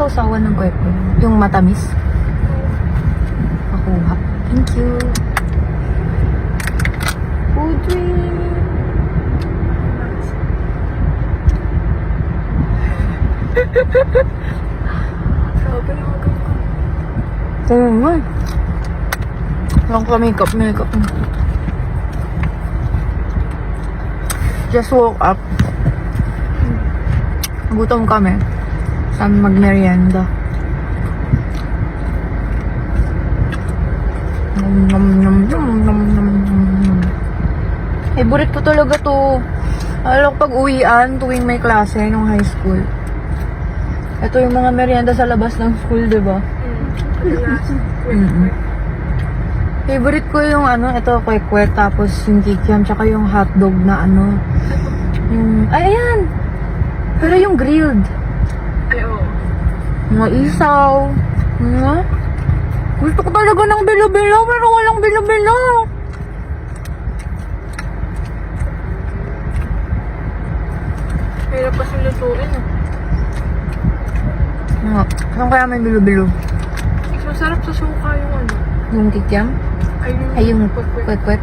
sausawan ng kwek Yung matamis. Makuha. Thank you. Food trip. Grabe naman ka. Oo nga. Lang ka makeup, makeup. Just woke up. Gutom kami. Saan magmerienda. Nom nom nom nom nom nom nom nom. Favorite ko talaga to. Alam pag uwian tuwing may klase nung high school. Ito yung mga merienda sa labas ng school, di ba? Mm-mm. Favorite ko yung ano, ito kwek-kwek, tapos yung kikiam, tsaka yung hotdog na ano. Yung, ay, ayan! Pero yung grilled. Ay, oo. Mga isaw. Mga. Gusto ko talaga ng bilo-bilo, pero walang bilo-bilo. Hirap kasi lutuin. ah. Mga, saan kaya may bilo-bilo? Masarap sa suka yung ano. Yung kikiam? Ay, yung, Ay, yung kwek-kwek.